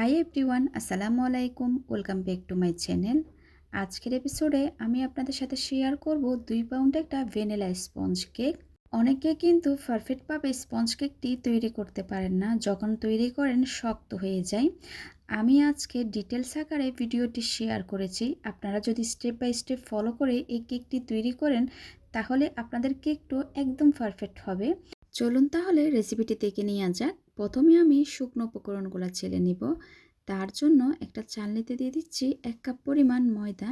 High everyone আসসালামু আলাইকুম welcome back to my channel আজকের এপিসোডে আমি আপনাদের সাথে শেয়ার করব দুই পাউন্ড একটা ভ্যানিলা স্পঞ্জ কেক অনেকে কিন্তু পারফেক্টভাবে স্পঞ্জ কেকটি তৈরি করতে পারেন না, যখন তৈরি করেন শক্ত হয়ে যায়। আমি আজকে ডিটেলস আকারে ভিডিওটি শেয়ার করেছি, আপনারা যদি স্টেপ বাই স্টেপ ফলো করে এই কেকটি তৈরি করেন, তাহলে আপনাদের কেকটা একদম পারফেক্ট হবে। চলুন তাহলে রেসিপিটি দেখে নেওয়া যাক। প্রথমে আমি শুকনো উপকরণগুলো ছেলে নিব। তার জন্য একটা চালনিতে দিয়ে দিচ্ছি এক কাপ পরিমাণ ময়দা।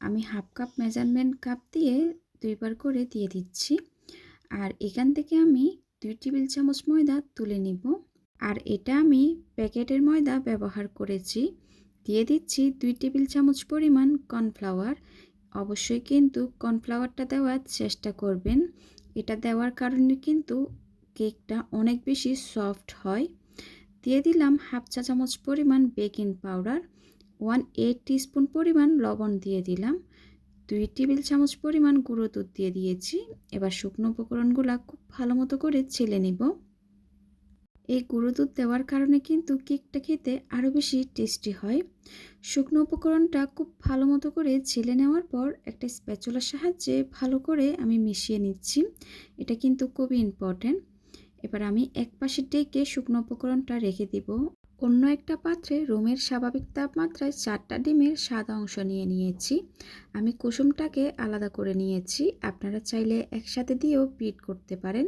আমি হাফ কাপ মেজারমেন্ট কাপ দিয়ে দুইবার করে দিয়ে দিচ্ছি। আর এখান থেকে আমি দুই টেবিল চামচ ময়দা তুলে নিব। আর এটা আমি প্যাকেটের ময়দা ব্যবহার করেছি। দিয়ে দিচ্ছি দুই টেবিল চামচ পরিমাণ কর্নফ্লাওয়ার। অবশ্যই কিন্তু কর্নফ্লাওয়ারটা দেওয়ার চেষ্টা করবেন। এটা দেওয়ার কারণে কিন্তু কেকটা অনেক বেশি সফট হয়। দিয়ে দিলাম হাফ চা চামচ পরিমাণ baking powder one eight teaspoon পরিমাণ লবণ দিয়ে দিলাম, দুই টেবিল চামচ পরিমাণ গুঁড়ো দুধ দিয়ে দিয়েছি। এবার শুকনো উপকরণগুলো খুব ভালো মতো করে ছেলে নিব। এই গুঁড়ো দুধ দেওয়ার কারণে কিন্তু কেকটা খেতে আরও বেশি টেস্টি হয়। শুকনো উপকরণটা খুব ভালো মতো করে ছেলে নেওয়ার পর একটা স্প্যাচুলার সাহায্যে ভালো করে আমি মিশিয়ে নিচ্ছি। এটা কিন্তু খুবই ইম্পর্ট্যান্ট এবার আমি এক পাশে ডেকে শুকনো উপকরণটা রেখে দিব। অন্য একটা পাত্রে রুমের স্বাভাবিক তাপমাত্রায় চারটা ডিমের সাদা অংশ নিয়ে নিয়েছি। আমি কুসুমটাকে আলাদা করে নিয়েছি। আপনারা চাইলে একসাথে দিয়েও বিট করতে পারেন।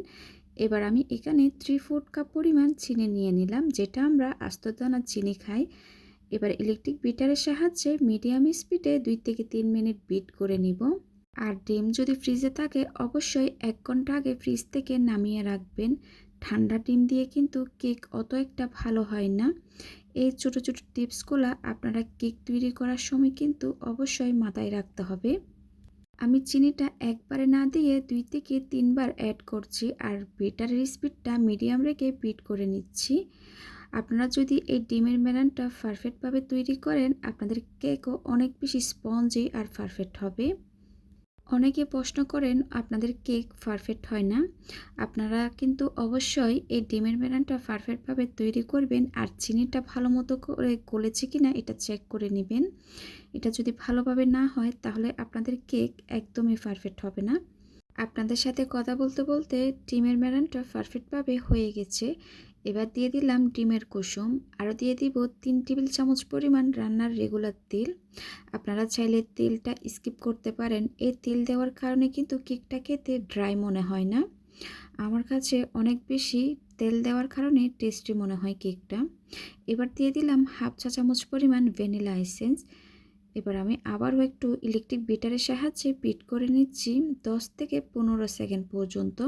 এবার আমি এখানে থ্রি ফোর্থ কাপ পরিমাণ চিনি নিয়ে নিলাম, যেটা আমরা আস্তদানা চিনি খাই। এবার ইলেকট্রিক বিটারের সাহায্যে মিডিয়াম স্পিডে দুই থেকে তিন মিনিট বিট করে নিব। আর ডিম যদি ফ্রিজে থাকে, অবশ্যই এক ঘণ্টা আগে ফ্রিজ থেকে নামিয়ে রাখবেন। ঠান্ডা ডিম দিয়ে কিন্তু কেক অত একটা ভালো হয় না। এই ছোট ছোট টিপসগুলো আপনারা কেক তৈরি করার সময় কিন্তু অবশ্যই মাথায় রাখতে হবে। আমি চিনিটা একবারে না দিয়ে দুই থেকে তিনবার অ্যাড করছি আর বেটারের স্পিডটা মিডিয়াম রেখে বিট করে নিচ্ছি। আপনারা যদি এই ডিমের মেলানটা পারফেক্টভাবে তৈরি করেন, আপনাদের কেকও অনেক বেশি স্পঞ্জি আর পারফেক্ট হবে। অনেকে প্রশ্ন করেন, আপনাদের কেক পারফেক্ট হয় না? আপনারা কিন্তু অবশ্যই এই ডিমের মেলানটা পারফেক্টভাবে তৈরি করবেন আর চিনিটা ভালো মতো করে গলেছে কি না এটা চেক করে নেবেন। এটা যদি ভালোভাবে না হয়, তাহলে আপনাদের কেক একদমই পারফেক্ট হবে না। আপনাদের সাথে কথা বলতে বলতে ডিমের মেলানটা পারফেক্টভাবে হয়ে গেছে। এবার দিয়ে দিলাম ডিমের কুসুম। আরও দিয়ে দিব তিন টেবিল চামচ পরিমাণ রান্নার রেগুলার তেল। আপনারা চাইলে তেলটা স্কিপ করতে পারেন। এই তেল দেওয়ার কারণে কিন্তু কেকটা খেতে ড্রাই মনে হয় না। আমার কাছে অনেক বেশি তেল দেওয়ার কারণে টেস্টি মনে হয় কেকটা। এবার দিয়ে দিলাম হাফ চা চামচ পরিমাণ ভ্যানিলা এসেন্স এবার আমি আবারও একটু ইলেকট্রিক বিটারের সাহায্যে বিট করে নিচ্ছি দশ থেকে পনেরো সেকেন্ড পর্যন্ত।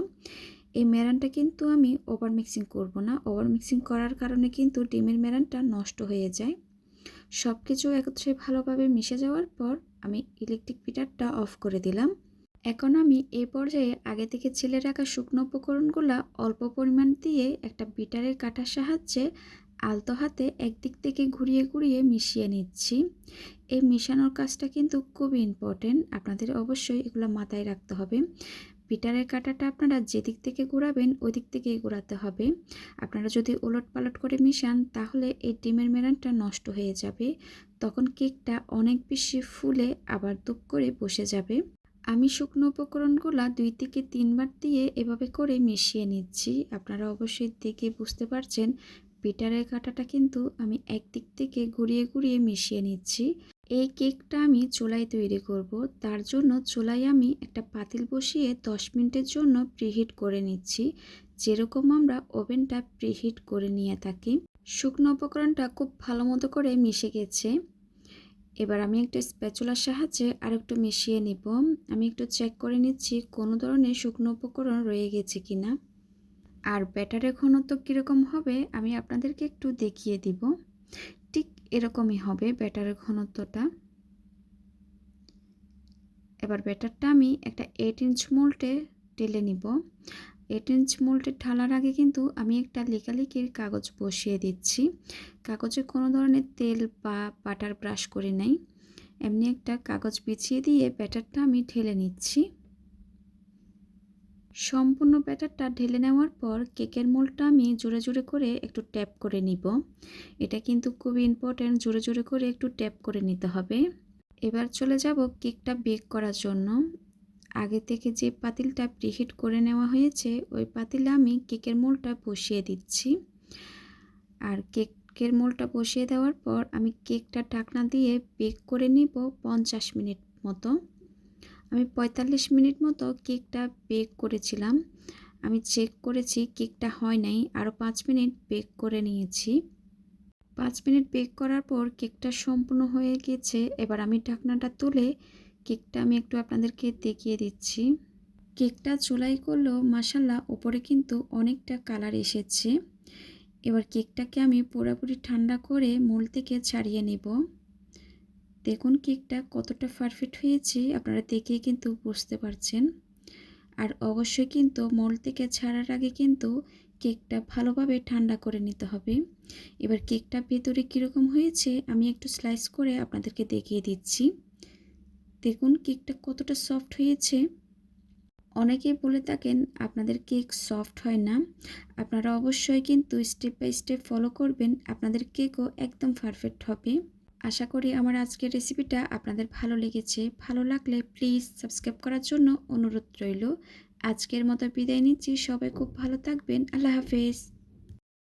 এই মেরানটা কিন্তু আমি ওভার মিক্সিং করব না। ওভার মিক্সিং করার কারণে কিন্তু ডিমের মেরানটা নষ্ট হয়ে যায়। সব কিছু একত্রে ভালোভাবে মিশে যাওয়ার পর আমি ইলেকট্রিক বিটারটা অফ করে দিলাম। এখন আমি এই পর্যায়ে আগে থেকে ছেলে রাখা শুকনো উপকরণগুলো অল্প পরিমাণ দিয়ে একটা বিটারের কাটার সাহায্যে আলতো হাতে একদিক থেকে ঘুরিয়ে ঘুরিয়ে মিশিয়ে নিচ্ছি। এই মিশানোর কাজটা কিন্তু খুবই ইম্পর্টেন্ট আপনাদের অবশ্যই এগুলো মাথায় রাখতে হবে। পিটারের কাঁটাটা আপনারা যেদিক থেকে ঘোরাবেন ওই দিক থেকেই ঘোরাতে হবে। আপনারা যদি ওলট পালট করে মিশান, তাহলে এই ডিমের মেরানটা নষ্ট হয়ে যাবে। তখন কেকটা অনেক বেশি ফুলে আবার দুপ করে বসে যাবে। আমি শুকনো উপকরণগুলো দুই থেকে তিনবার দিয়ে এভাবে করে মিশিয়ে নিচ্ছি। আপনারা অবশ্যই দেখে বুঝতে পারছেন, পিটারের কাঁটাটা কিন্তু আমি একদিক থেকে ঘুরিয়ে ঘুরিয়ে মিশিয়ে নিচ্ছি। এই কেকটা আমি চুলায় তৈরি করব। তার জন্য চুলায় আমি একটা পাতিল বসিয়ে 10 মিনিটের জন্য প্রিহিট করে নিচ্ছি। যেরকম আমরা ওভেনটা প্রিহিট করে নিয়ে থাকি। শুকনো উপকরণটা খুব ভালো মতো করে মিশে গেছে। এবার আমি একটা স্প্যাচুলার সাহায্যে আরেকটু মিশিয়ে নিব। আমি একটু চেক করে নিচ্ছি কোনো ধরনের শুকনো উপকরণ রয়ে গেছে কিনা। আর ব্যাটারের ঘনত্ব কীরকম হবে আমি আপনাদেরকে একটু দেখিয়ে দিব। এরকমই হবে ব্যাটারের ঘনত্বটা। এবার ব্যাটারটা আমি একটা এইট ইঞ্চ মোল্টে টেলে নিব। এইট ইঞ্চ মোল্টে ঢালার আগে কিন্তু আমি একটা লেকালেকির কাগজ বসিয়ে দিচ্ছি। কাগজে কোনো ধরনের তেল বা বাটার ব্রাশ করে নেই। এমনি একটা কাগজ বিছিয়ে দিয়ে ব্যাটারটা আমি ঢেলে নিচ্ছি। সম্পূর্ণ ব্যাটারটা ঢেলে নেওয়ার পর কেকের মোলটা আমি জোরে জোরে করে একটু ট্যাপ করে নিব। এটা কিন্তু খুবই ইম্পর্ট্যান্ট জোরে জোরে করে একটু ট্যাপ করে নিতে হবে। এবার চলে যাব কেকটা বেক করার জন্য। আগে থেকে যে পাতিলটা প্রিহিট করে নেওয়া হয়েছে, ওই পাতিলে আমি কেকের মোলটা বসিয়ে দিচ্ছি। আর কেকের মোলটা বসিয়ে দেওয়ার পর আমি কেকটা ঢাকনা দিয়ে বেক করে নিব পঞ্চাশ মিনিট মতো। আমি পঁয়তাল্লিশ মিনিট মতো কেকটা বেক করেছিলাম। আমি চেক করেছি কেকটা হয় নাই আরও পাঁচ মিনিট বেক করে নিয়েছি। পাঁচ মিনিট বেক করার পর কেকটা সম্পূর্ণ হয়ে গেছে, এবার আমি ঢাকনাটা তুলে কেকটা আমি একটু আপনাদেরকে দেখিয়ে দিচ্ছি। কেকটা চুলাই করলেও মাসাল্লাহ ওপরে কিন্তু অনেকটা কালার এসেছে। এবার কেকটাকে আমি পুরোপুরি ঠান্ডা করে মোল থেকে ছাড়িয়ে নেব। দেখুন কেকটা কতটা পারফেক্ট হয়েছে, আপনারা দেখেই কিন্তু বুঝতে পারছেন। আর অবশ্যই কিন্তু মোল থেকে ছাড়ার আগে কিন্তু কেকটা ভালোভাবে ঠান্ডা করে নিতে হবে। এবার কেকটা ভেতরে কীরকম হয়েছে, আমি একটু স্লাইস করে আপনাদেরকে দেখিয়ে দিচ্ছি। দেখুন কেকটা কতটা সফট হয়েছে। অনেকেই বলে থাকেন, আপনাদের কেক সফট হয় না। আপনারা অবশ্যই কিন্তু স্টেপ বাই স্টেপ ফলো করবেন, আপনাদের কেকও একদম পারফেক্ট হবে। আশা করি আমার আজকের রেসিপিটা আপনাদের ভালো লেগেছে। ভালো লাগলে প্লিজ সাবস্ক্রাইব করার জন্য অনুরোধ রইল। আজকের মতো বিদায় নিচ্ছি। সবাই খুব ভালো থাকবেন। আল্লাহ হাফেজ।